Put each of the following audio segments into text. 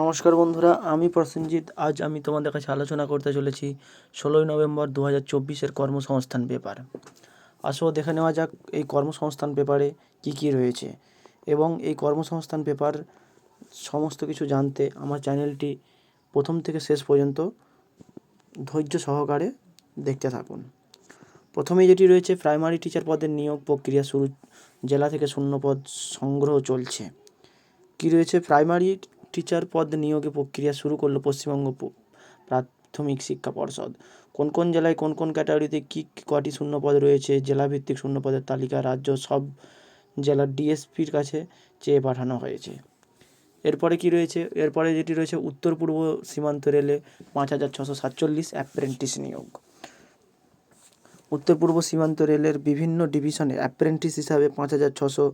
নমস্কার বন্ধুরা, আমি প্রসেনজিৎ। আজ আমি তোমাদের কাছে আলোচনা করতে চলেছি ষোলোই নভেম্বর দু হাজার চব্বিশের কর্মসংস্থান পেপার। আসো দেখে নেওয়া যাক এই কর্মসংস্থান পেপারে কী কী রয়েছে। এবং এই কর্মসংস্থান পেপার সমস্ত কিছু জানতে আমার চ্যানেলটি প্রথম থেকে শেষ পর্যন্ত ধৈর্য সহকারে দেখতে থাকুন। প্রথমে যেটি রয়েছে, প্রাইমারি টিচার পদের নিয়োগ প্রক্রিয়া শুরু। জেলা থেকে শূন্য পদ সংগ্রহ চলছে। কী রয়েছে? প্রাইমারি টিচার পদ নিয়োগে প্রক্রিয়া শুরু করল পশ্চিমবঙ্গ প্রাথমিক শিক্ষা পর্ষদ। কোন কোন জেলায় কোন কোন ক্যাটাগরিতে কী কটি শূন্য পদ রয়েছে, জেলাভিত্তিক শূন্য পদের তালিকা রাজ্য সব জেলার ডিএসপির কাছে চেয়ে পাঠানো হয়েছে। এরপরে কি রয়েছে? এরপরে যেটি রয়েছে, উত্তর পূর্ব সীমান্ত রেলে পাঁচ হাজার ছশো সাতচল্লিশ অ্যাপ্রেন্টিস নিয়োগ। উত্তর পূর্ব সীমান্ত রেলের বিভিন্ন ডিভিশনে অ্যাপ্রেন্টিস হিসাবে পাঁচ হাজার ছশো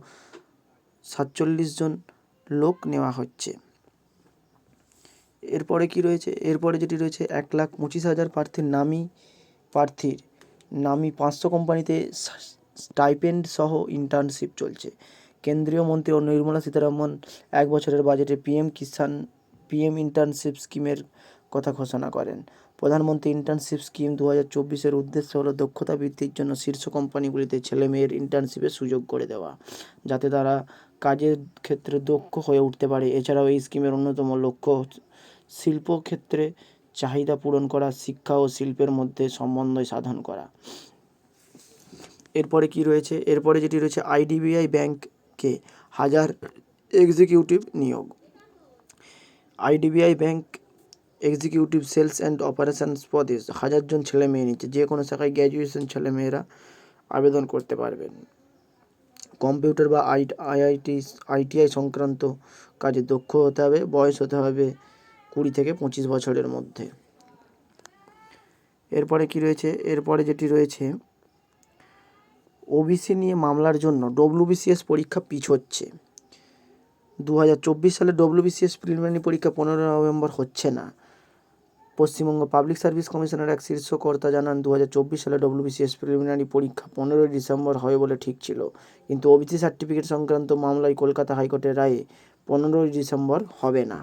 সাতচল্লিশ জন লোক নেওয়া হচ্ছে। এরপরে কি রয়েছে? এরপরে যেটি রয়েছে, এক লাখ পঁচিশ হাজার প্রার্থীর নামী প্রার্থীর, নামী পাঁচশো কোম্পানিতে স্টাইপেন্ড সহ ইন্টার্নশিপ চলছে। কেন্দ্রীয় মন্ত্রী নির্মলা সীতারামন এক বছরের বাজেটে পিএম কিষাণ, পিএম ইন্টার্নশিপ স্কিমের কথা ঘোষণা করেন। প্রধানমন্ত্রী ইন্টার্নশিপ স্কিম দু হাজার চব্বিশের উদ্দেশ্য হলো দক্ষতা বৃদ্ধির জন্য শীর্ষ কোম্পানিগুলিতে ছেলে মেয়ের ইন্টার্নশিপের সুযোগ করে দেওয়া, যাতে তারা কাজের ক্ষেত্রে দক্ষ হয়ে উঠতে পারে। এছাড়াও এই স্কিমের অন্যতম লক্ষ্য শিল্পক্ষেত্রে চাহিদা পূরণ করা, শিক্ষা ও শিল্পের মধ্যে সমন্বয় সাধন করা। এরপরে কি রয়েছে? এরপরে যেটি রয়েছে, আইডিবিআই ব্যাংকে হাজার এক্সিকিউটিভ নিয়োগ। IDBI bank executive sales and operations পদে হাজার জন ছেলে মেয়ে নিচ্ছে। যে কোনো শাখায় গ্র্যাজুয়েশন ছেলে মেয়েরা আবেদন করতে পারবেন। কম্পিউটার বা আই, আইআইটি, আইটিআই সংক্রান্ত কাজে দক্ষ হতে হবে, বয়স হতে হবে কুড়ি থেকে পঁচিশ বছরের মধ্যে। এরপরে কি রয়েছে? এরপরে যেটি রয়েছে ওবিসি নিয়ে মামলার জন্য ডব্লিউবিসিএস পরীক্ষা পিছোচ্ছে। দু হাজার চব্বিশ সালে ডব্লিউবিসিএস প্রিলিমিনারি পরীক্ষা পনেরো নভেম্বর হচ্ছে না। পশ্চিমবঙ্গ পাবলিক সার্ভিস কমিশনের এক শীর্ষ কর্তা জানান দু হাজার চব্বিশ সালে ডব্লিউবিসিএস প্রিলিমিনারি পরীক্ষা পনেরোই ডিসেম্বর হবে বলে ঠিক ছিল। কিন্তু ওবিসি সার্টিফিকেট সংক্রান্ত মামলায় কলকাতা হাইকোর্টের রায়ে পনেরোই ডিসেম্বর হবে না।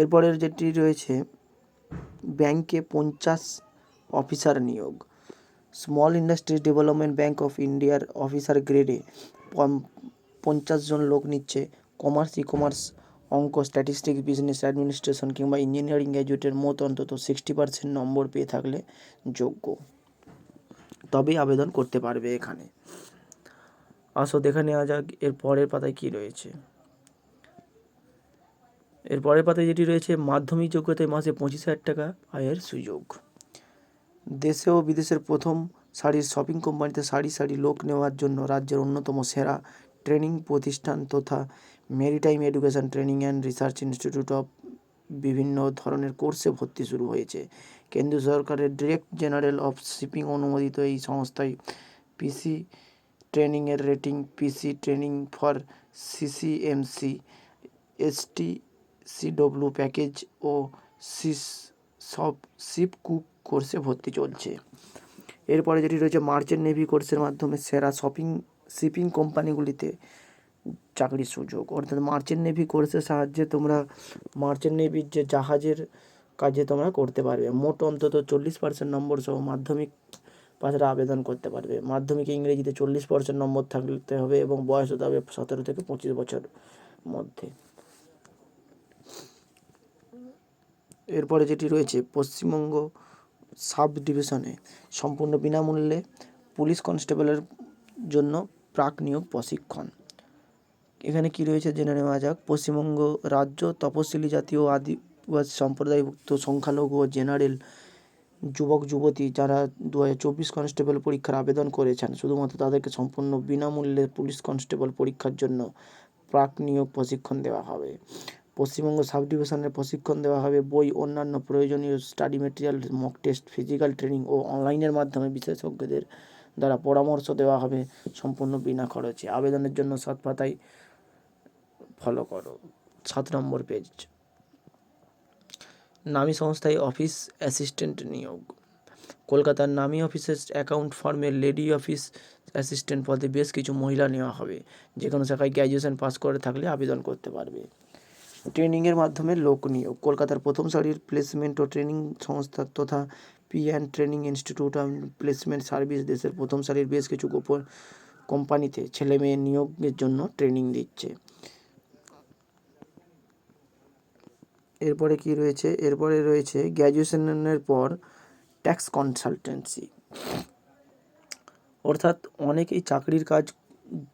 এরপরের যেটি রয়েছে, ব্যাংকে পঞ্চাশ অফিসার নিয়োগ। Small industries development bank of ইন্ডিয়ার অফিসার গ্রেডে পঞ্চাশ জন লোক নিচ্ছে কমার্স ই কমার্স অঙ্ক, স্ট্যাটিস্টিক্স, বিজনেস, অ্যাডমিনিস্ট্রেশন কিংবা ইঞ্জিনিয়ারিং গ্র্যাজুয়েটের মতো অন্তত সিক্সটি পার্সেন্ট নম্বর পেয়ে থাকলে যোগ্য। তবেই আবেদন করতে পারবে এখানে। আসো, দেখে নেওয়া যাক এর পরের পাতায় কী রয়েছে। এর পরের পাতায় যেটি রয়েছে, মাধ্যমিক যোগ্যতায় মাসে পঁচিশ হাজার টাকা আয়ের সুযোগ। দেশে ও বিদেশের প্রথম শাড়ির শপিং কোম্পানিতে সারি সারি লোক নেওয়ার জন্য রাজ্যের অন্যতম সেরা ট্রেনিং প্রতিষ্ঠান তথা maritime education training and research institute of বিভিন্ন ধরনের কোর্সে ভর্তি শুরু হয়েছে। কেন্দ্রীয় সরকারের ডিরেক্ট জেনারেল অফ শিপিং অনুমোদিত এই সংস্থায় পিসি ট্রেনিংয়ের rating, PC training for CCMC, ST CW package ও সিস সব শিপ কুক কোর্সে ভর্তি চলছে। এরপরে যেটি রয়েছে মার্চেন্ট নেভি কোর্সের মাধ্যমে সেরা শপিং শিপিং কোম্পানিগুলিতে চাকরির সুযোগ। অর্থাৎ মার্চেন্ট নেভি কোর্সের সাহায্যে তোমরা মার্চেন্ট নেভির যে জাহাজের কাজে তোমরা করতে পারবে। মোট অন্তত চল্লিশ পার্সেন্ট নম্বর সহ মাধ্যমিক পাশরা আবেদন করতে পারবে। মাধ্যমিকে ইংরেজিতে চল্লিশ পার্সেন্ট নম্বর থাকতে হবে এবং বয়স হতে হবে সতেরো থেকে পঁচিশ বছর মধ্যে। এরপরে যেটি রয়েছে, পশ্চিমবঙ্গ সাব ডিভিশনে সম্পূর্ণ বিনামূল্যে পুলিশ কনস্টেবলের জন্য প্রাক নিয়োগ প্রশিক্ষণ। এখানে কি রয়েছে জেনে নেওয়া যাক। পশ্চিমবঙ্গ রাজ্য তপশিলি জাতীয় আদিবাসী সম্প্রদায়ভুক্ত সংখ্যালঘু ও জেনারেল যুবক, যুবতী যারা দু হাজার চব্বিশ কনস্টেবল পরীক্ষার আবেদন করেছেন, শুধুমাত্র তাদেরকে সম্পূর্ণ বিনামূল্যে পুলিশ কনস্টেবল পরীক্ষার জন্য প্রাক নিয়োগ প্রশিক্ষণ দেওয়া হবে। পশ্চিমবঙ্গ সাব ডিভিশনের প্রশিক্ষণ দেওয়া হবে, বই, অন্যান্য প্রয়োজনীয় study material, mock test, physical training ও অনলাইনের মাধ্যমে বিশেষজ্ঞদের দ্বারা পরামর্শ দেওয়া হবে সম্পূর্ণ বিনা খরচে। আবেদনের জন্য সাত পাতায় ফলো করো। সাত নম্বর পেজ নামী সংস্থায় অফিস অ্যাসিস্ট্যান্ট নিয়োগ। কলকাতার নামী অফিসের অ্যাকাউন্ট ফার্মের লেডি অফিস অ্যাসিস্ট্যান্ট পদে বেশ কিছু মহিলা নেওয়া হবে। যে কোনো শাখায় গ্র্যাজুয়েশন পাস করে থাকলে আবেদন করতে পারবে। ট্রেনিংয়ের মাধ্যমে লোক নিয়োগ। কলকাতার প্রথম সারির প্লেসমেন্ট ও ট্রেনিং সংস্থা তথা P and training institute of placement service দেশের প্রথম সারির বেশ কিছু গোপন কোম্পানিতে ছেলে মেয়ে নিয়োগের জন্য ট্রেনিং দিচ্ছে। এরপরে কি রয়েছে? এরপরে রয়েছে গ্র্যাজুয়েশনের পর ট্যাক্স কনসালটেন্সি অর্থাৎ অনেকেই চাকরির কাজ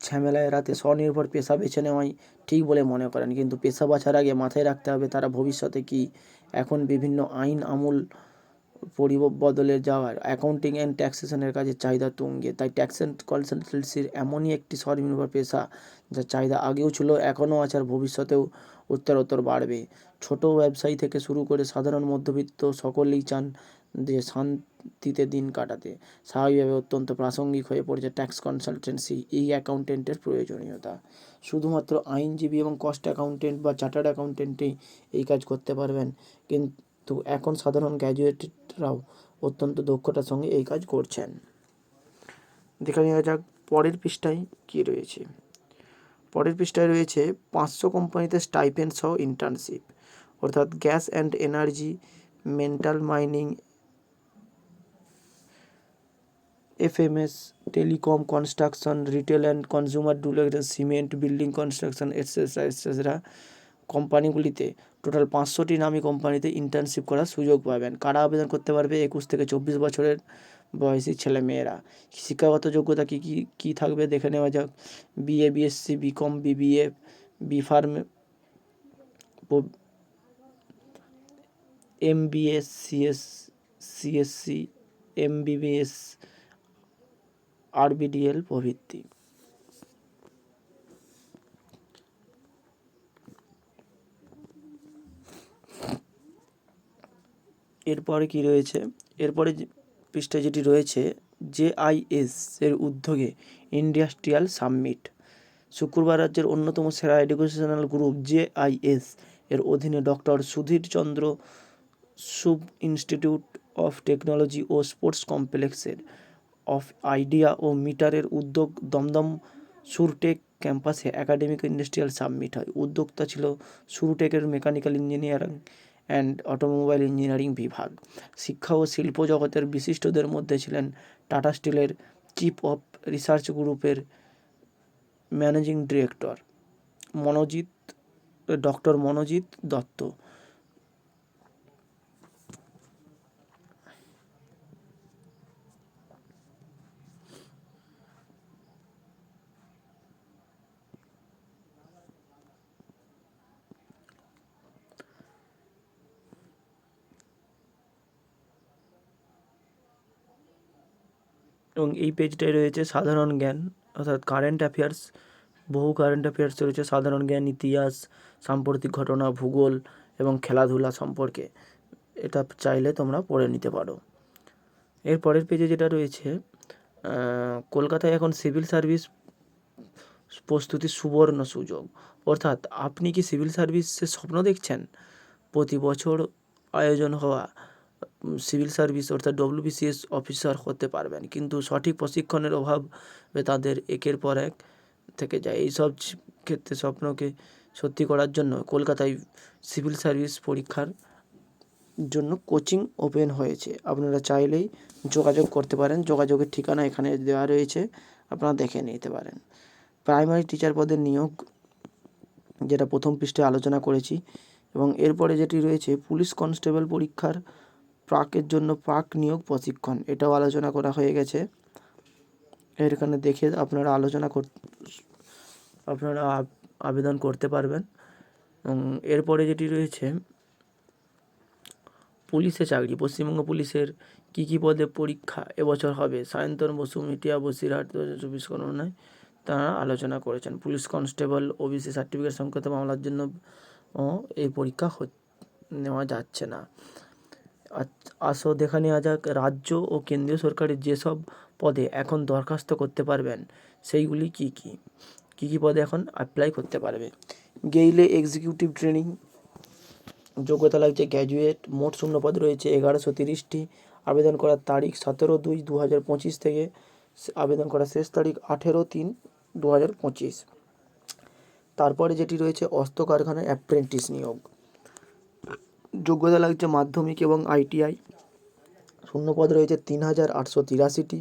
ঝামেলা এড়াতে স্বনির্ভর পেশা বেছে নেওয়াই ঠিক বলে মনে করেন। কিন্তু পেশা বাছার আগে মাথায় রাখতে হবে তারা ভবিষ্যতে কি। এখন বিভিন্ন আইন আমূল পরিবদলে যাওয়ার, অ্যাকাউন্টিং অ্যান্ড ট্যাক্সেশনের কাজে চাহিদা তুঙ্গে তাই ট্যাক্স অ্যান্ড কনসালটেন্সির এমনই একটি স্বনির্ভর পেশা, যার চাহিদা আগেও ছিল, এখনও আছে আর ভবিষ্যতেও উত্তরোত্তর বাড়বে। ছোট ব্যবসায়ী থেকে শুরু করে সাধারণ মধ্যবিত্ত সকলেই চান যে শান্তিতে দিন কাটাতে। স্বাভাবিকভাবে অত্যন্ত প্রাসঙ্গিক হয়ে পড়েছে ট্যাক্স কনসালটেন্সি এই অ্যাকাউন্টেন্টের প্রয়োজনীয়তা। শুধুমাত্র আইনজীবী এবং কস্ট অ্যাকাউন্টেন্ট বা চার্টার্ড অ্যাকাউন্টেন্টই এই কাজ করতে পারবেন। কিন্তু এখন সাধারণ গ্র্যাজুয়েটরাও অত্যন্ত দক্ষতার সঙ্গে এই কাজ করছেন। দেখে নেওয়া যাক পরের পৃষ্ঠায় কী রয়েছে। পরের পৃষ্ঠায় রয়েছে পাঁচশো কোম্পানিতে স্টাইপেন্ড সহ ইন্টার্নশিপ অর্থাৎ gas and energy mental mining FMS, telecom construction, retail and consumer ডুলের cement, building construction etcetera etcetera কোম্পানিগুলিতে total পাঁচশোটি নামী কোম্পানিতে ইন্টার্নশিপ করার সুযোগ পাবেন। কারা আবেদন করতে পারবে? একুশ থেকে চব্বিশ বছরের বয়সী ছেলে মেয়েরা। শিক্ষাগত যোগ্যতা কী কী কী থাকবে? দেখে নেওয়া যাক। BA BSc BCom BBA B Pharm M BS CS CSC M BBS RBDL প্রভৃতি। এরপরে কি রয়েছে? এরপরে যে পৃষ্ঠায় যেটি রয়েছে জেআইএস এর উদ্যোগে ইন্ডাস্ট্রিয়াল সাবমিট। শুক্রবার রাজ্যের অন্যতম সেরা এডুকেশনাল গ্রুপ জেআইএস এর অধীনে ডক্টর সুধীর চন্দ্র সুব ইনস্টিটিউট অফ টেকনোলজি ও স্পোর্টস কমপ্লেক্সের অফ আইডিয়া ও মিটারের উদ্যোগ দমদম সুরটেক ক্যাম্পাসে একাডেমিক ইন্ডাস্ট্রিয়াল সাবমিট হয়। উদ্যোক্তা ছিল সুরটেকের mechanical engineering and automobile engineering বিভাগ। শিক্ষা ও শিল্প জগতের বিশিষ্টদের মধ্যে ছিলেন টাটা স্টিলের চিফ অফ রিসার্চ গ্রুপের managing director Manojit, doctor Manojit Dutta. এবং এই পেজটায় রয়েছে সাধারণ জ্ঞান, অর্থাৎ কারেন্ট অ্যাফেয়ার্স বহু কারেন্ট অ্যাফেয়ার্স রয়েছে সাধারণ জ্ঞান, ইতিহাস, সাম্প্রতিক ঘটনা, ভূগোল এবং খেলাধুলা সম্পর্কে। এটা চাইলে তোমরা পড়ে নিতে পারো। এর পরের পেজে যেটা রয়েছে কলকাতায় এখন সিভিল সার্ভিস প্রস্তুতির সুবর্ণ সুযোগ। অর্থাৎ আপনি কি সিভিল সার্ভিসের স্বপ্ন দেখছেন? প্রতি বছর আয়োজন হওয়া সিভিল সার্ভিস অর্থাৎ ডব্লিউবিসিএস অফিসার হতে পারবেন। কিন্তু সঠিক প্রশিক্ষণের অভাবে তাদের একের পর এক থেকে যায়। এইসব ক্ষেত্রে স্বপ্নকে সত্যি করার জন্য কলকাতায় সিভিল সার্ভিস পরীক্ষার জন্য কোচিং ওপেন হয়েছে। আপনারা চাইলেই যোগাযোগ করতে পারেন। যোগাযোগের ঠিকানা এখানে দেওয়া রয়েছে। আপনারা দেখে নিতে পারেন। প্রাইমারি টিচার পদের নিয়োগ, যেটা প্রথম পৃষ্ঠে আলোচনা করেছি, এবং এরপরে যেটি রয়েছে, পুলিশ কনস্টেবল পরীক্ষার প্রাকের জন্য প্রাক নিয়োগ প্রশিক্ষণ। এটাও আলোচনা করা হয়ে গেছে। এখানে দেখে আপনারা আলোচনা কর আপনারা আবেদন করতে পারবেন। এবং এরপরে যেটি রয়েছে, পুলিশে চাকরি। পশ্চিমবঙ্গ পুলিশের কী কী পদে পরীক্ষা এবছর হবে? সায়ন্তন বসু, মিটিয়া বসিরহাট দু হাজার চব্বিশ গণনায় তারা আলোচনা করেছেন। পুলিশ কনস্টেবল ওবিসি সার্টিফিকেট সংক্রান্ত মামলার জন্য এই পরীক্ষা নেওয়া যাচ্ছে না। আসো দেখা নেওয়া যাক, রাজ্য ও কেন্দ্রীয় সরকারের যেসব পদে এখন দরখাস্ত করতে পারবেন, সেইগুলি কি কি? কী কী পদে এখন অ্যাপ্লাই করতে পারবে? গেইলে এক্সিকিউটিভ ট্রেনিং যোগ্যতা লাগছে গ্র্যাজুয়েট মোট শূন্য পদ রয়েছে এগারোশো তিরিশটি। আবেদন করার তারিখ সতেরো দুই দু হাজার পঁচিশ থেকে আবেদন করার শেষ তারিখ আঠেরো তিন দু হাজার পঁচিশ। তারপরে যেটি রয়েছে অস্ত্র কারখানায় অ্যাপ্রেন্টিস নিয়োগ। যোগ্যতা লাগছে মাধ্যমিক এবং আইটিআই। শূন্যপদ রয়েছে তিন হাজার আটশো তিরাশিটি।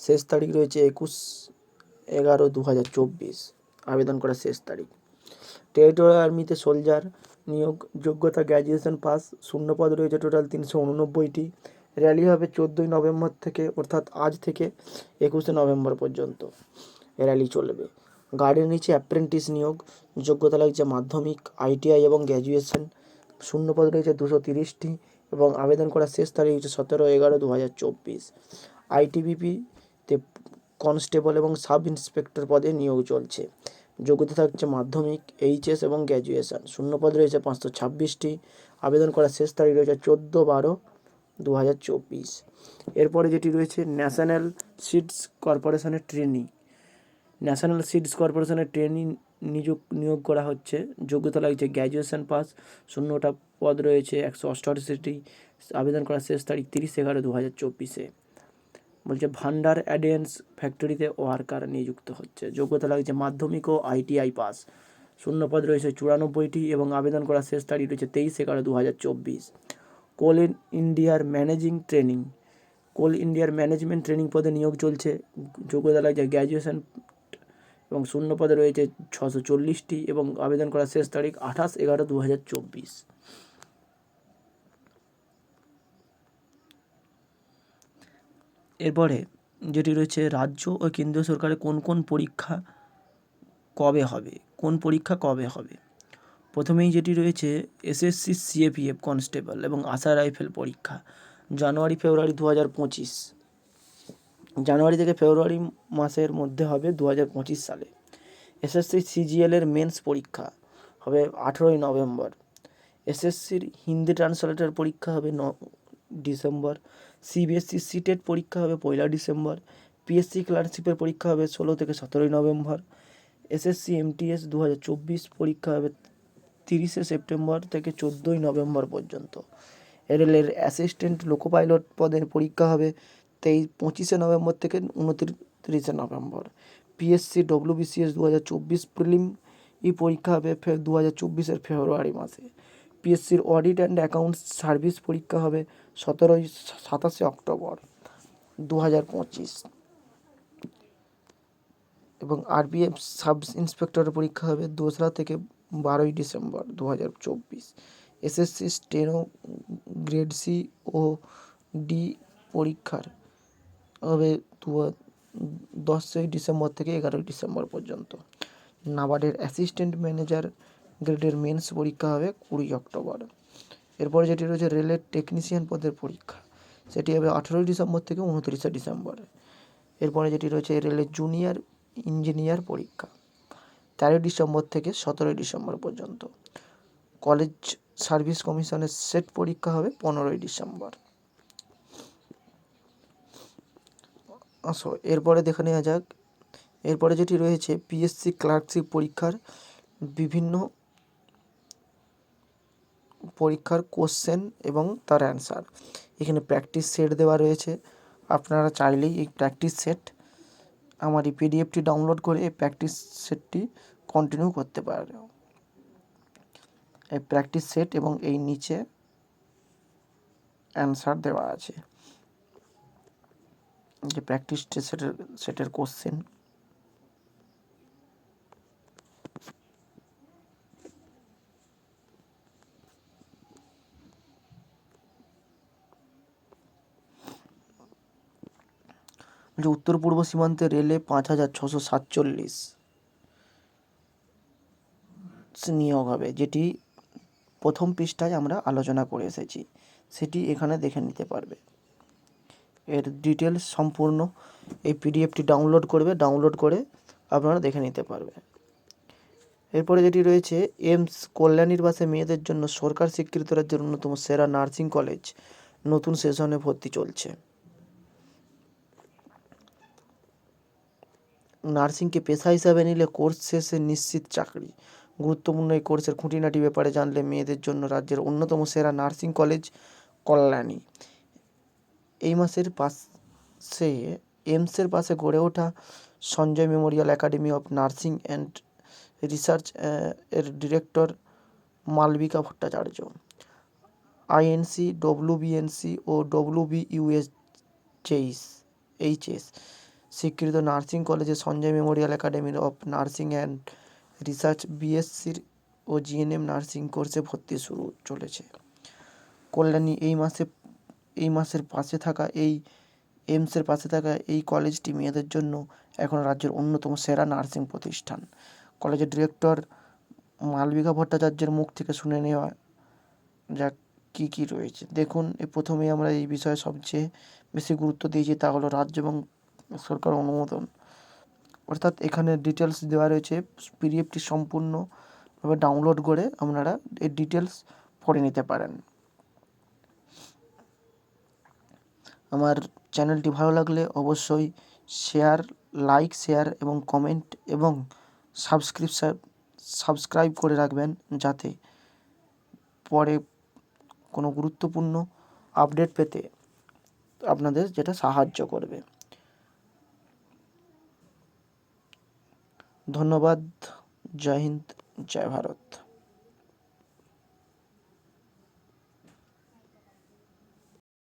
শেষ তারিখ রয়েছে একুশ এগারো দু হাজার চব্বিশ। আবেদন করার শেষ তারিখ। টেরিটোরিয়াল আর্মিতে সোলজার নিয়োগ যোগ্যতা গ্র্যাজুয়েশন পাস। শূন্যপদ রয়েছে টোটাল তিনশো উননব্বইটি। র্যালি হবে চোদ্দোই নভেম্বর থেকে, অর্থাৎ আজ থেকে একুশে নভেম্বর পর্যন্ত র্যালি চলবে। গার্ডের নিচে অ্যাপ্রেন্টিস নিয়োগ। যোগ্যতা লাগছে মাধ্যমিক, আইটিআই এবং গ্র্যাজুয়েশন শূন্যপদ রয়েছে দুশো তিরিশটি এবং আবেদন করার শেষ তারিখ হচ্ছে সতেরো এগারো দু হাজার চব্বিশ আইটিবিপিতে কনস্টেবল এবং সাব ইন্সপেক্টর পদে নিয়োগ চলছে। যোগ্যতা থাকছে মাধ্যমিক, এইচএস এবং গ্র্যাজুয়েশন। শূন্যপদ রয়েছে পাঁচশো ছাব্বিশটি। আবেদন করার শেষ তারিখ রয়েছে চোদ্দ বারো দু হাজার চব্বিশ। এরপরে যেটি রয়েছে ন্যাশনাল সিডস কর্পোরেশনের ট্রেনিং। ন্যাশনাল সিডস কর্পোরেশনের ট্রেনিং নিযোগ নিয়োগ করা হচ্ছে। যোগ্যতা লাগছে গ্র্যাজুয়েশন পাস শূন্যটা পদ রয়েছে, একশো অষ্টআশিটি আবেদন করার শেষ তারিখ তিরিশ এগারো দু হাজার চব্বিশে। বলছে ভান্ডার অ্যাডেন্স ফ্যাক্টরিতে ওয়ার্কার নিযুক্ত হচ্ছে। যোগ্যতা লাগছে মাধ্যমিক ও আইটিআই পাস শূন্যপদ রয়েছে চুরানব্বইটি এবং আবেদন করার শেষ তারিখ রয়েছে তেইশ এগারো দু হাজার চব্বিশ। কোল ইন ইন্ডিয়ার ম্যানেজিং ট্রেনিং, কোল ইন্ডিয়ার ম্যানেজমেন্ট ট্রেনিং পদে নিয়োগ চলছে। যোগ্যতা লাগছে গ্র্যাজুয়েশন এবং শূন্য পদে রয়েছে ছশো চল্লিশটি এবং আবেদন করার শেষ তারিখ আঠাশ এগারো দু হাজার চব্বিশ। এরপরে যেটি রয়েছে, রাজ্য ও কেন্দ্রীয় সরকারের কোন কোন পরীক্ষা কবে হবে? কোন পরীক্ষা কবে হবে? প্রথমেই যেটি রয়েছে, এসএসসি সিএপিএফ কনস্টেবল এবং আশা রাইফেল পরীক্ষা, জানুয়ারি ফেব্রুয়ারি দু হাজার পঁচিশ। জানুয়ারি থেকে ফেব্রুয়ারি মাসের মধ্যে হবে দু হাজার পঁচিশ সালে। এসএসসি সিজিএল এর মেন্স পরীক্ষা হবে আঠেরোই নভেম্বর। এসএসসির হিন্দি ট্রান্সলেটর পরীক্ষা হবে ন ডিসেম্বর। সিবিএসসি সিটেট পরীক্ষা হবে পয়লা ডিসেম্বর। পিএসসি ক্লার্কশিপের পরীক্ষা হবে ষোলো থেকে সতেরোই নভেম্বর। এসএসসি এমটিএস দু হাজার চব্বিশ পরীক্ষা হবে তিরিশে সেপ্টেম্বর থেকে চোদ্দোই নভেম্বর পর্যন্ত। রেলের অ্যাসিস্ট্যান্ট লোকো পাইলট পদের পরীক্ষা হবে তেইশ, পঁচিশে নভেম্বর থেকে উনত্রিশে নভেম্বর। পিএসসি ডব্লিউবিসিএস দু হাজার চব্বিশ প্রিলিম ই পরীক্ষা হবে ফে দু হাজার চব্বিশের ফেব্রুয়ারি মাসে। পিএসসির অডিট অ্যান্ড অ্যাকাউন্টস সার্ভিস পরীক্ষা হবে সতেরোই সাতাশে অক্টোবর দু হাজার পঁচিশ। এবং আরবিএফ সাব ইন্সপেক্টরের পরীক্ষা হবে দোসরা থেকে বারোই ডিসেম্বর দু হাজার চব্বিশ এসএসসি স্টেনো গ্রেড সি ও ডি পরীক্ষার হবে দু দশই ডিসেম্বর থেকে এগারোই ডিসেম্বর পর্যন্ত। নাবার্ডের অ্যাসিস্ট্যান্ট ম্যানেজার গ্রেডের মেন্স পরীক্ষা হবে কুড়ি অক্টোবর। এরপরে যেটি রয়েছে রেলের টেকনিশিয়ান পদের পরীক্ষা, সেটি হবে আঠেরোই ডিসেম্বর থেকে উনত্রিশে ডিসেম্বর। এরপরে যেটি রয়েছে রেলের জুনিয়র ইঞ্জিনিয়ার পরীক্ষা, তেরোই ডিসেম্বর থেকে সতেরোই ডিসেম্বর পর্যন্ত। কলেজ সার্ভিস কমিশনের সেট পরীক্ষা হবে পনেরোই ডিসেম্বর। আসো এরপরে দেখে নেওয়া যাক। এরপরে যেটি রয়েছে পিএসসি ক্লার্কশিপ পরীক্ষার বিভিন্ন পরীক্ষার কোশ্চেন এবং তার অ্যান্সার এখানে প্র্যাকটিস সেট দেওয়া রয়েছে। আপনারা চাইলেই এই প্র্যাকটিস সেট আমার এই পিডিএফটি ডাউনলোড করে এই প্র্যাকটিস সেটটি কন্টিনিউ করতে পারে এই প্র্যাকটিস সেট এবং এই নিচে অ্যান্সার দেওয়া আছে। যে প্র্যাকটিস সেটের সেটের কোশ্চেন যে উত্তর পূর্ব সীমান্তে রেলে পাঁচ হাজার ছশো সাতচল্লিশ নিয়োগ হবে। যেটি প্রথম পৃষ্ঠায় আমরা আলোচনা করে এসেছি। সেটি এখানে দেখে নিতে পারবে। এর ডিটেলস সম্পূর্ণ এই পিডিএফটি ডাউনলোড করবে ডাউনলোড করে আপনারা দেখে নিতে পারবে এরপরে যেটি রয়েছে, এমস কল্যাণীর বাসে মেয়েদের জন্য সরকার স্বীকৃত রাজ্যের অন্যতম সেরা নার্সিং কলেজ নতুন সেশনে ভর্তি চলছে। নার্সিংকে পেশা হিসাবে নিলে কোর্স শেষে নিশ্চিত চাকরি। গুরুত্বপূর্ণ এই কোর্সের খুঁটিনাটি ব্যাপারে জানলে মেয়েদের জন্য রাজ্যের অন্যতম সেরা নার্সিং কলেজ কল্যাণী। এই মাসের পাশে, এইমসের পাশে গড়ে ওঠা Sanjay memorial academy of nursing and research এর director Malabika Bhattacharya. INC WBNC ও ডব্লিউবিইউএস চেইস এইচএস স্বীকৃত নার্সিং কলেজে Sanjay memorial academy of nursing and research, বিএসসির ও জিএনএম নার্সিং কোর্সে ভর্তি শুরু চলেছে। কল্যাণী, এই মাসে এই মাসের পাশে থাকা এই এইমসের পাশে থাকা এই কলেজটি মেয়েদের জন্য এখন রাজ্যের অন্যতম সেরা নার্সিং প্রতিষ্ঠান। কলেজের ডিরেক্টর মালবিকা ভট্টাচার্যের মুখ থেকে শুনে নেওয়া যাক কী কী রয়েছে। দেখুন, এ প্রথমেই আমরা এই বিষয়ে সবচেয়ে বেশি গুরুত্ব দিয়েছি তা হলো রাজ্য এবং সরকার অনুমোদন। অর্থাৎ এখানে ডিটেলস দেওয়া রয়েছে পিডিএফটি সম্পূর্ণভাবে ডাউনলোড করে আপনারা এর ডিটেলস পড়ে নিতে পারেন। আমার চ্যানেলটি ভালো লাগলে অবশ্যই শেয়ার, লাইক, শেয়ার এবং কমেন্ট এবং সাবস্ক্রিপশান সাবস্ক্রাইব করে রাখবেন যাতে পরে কোনো গুরুত্বপূর্ণ আপডেট পেতে আপনাদের যেটা সাহায্য করবে। ধন্যবাদ। জয় হিন্দ, জয় ভারত।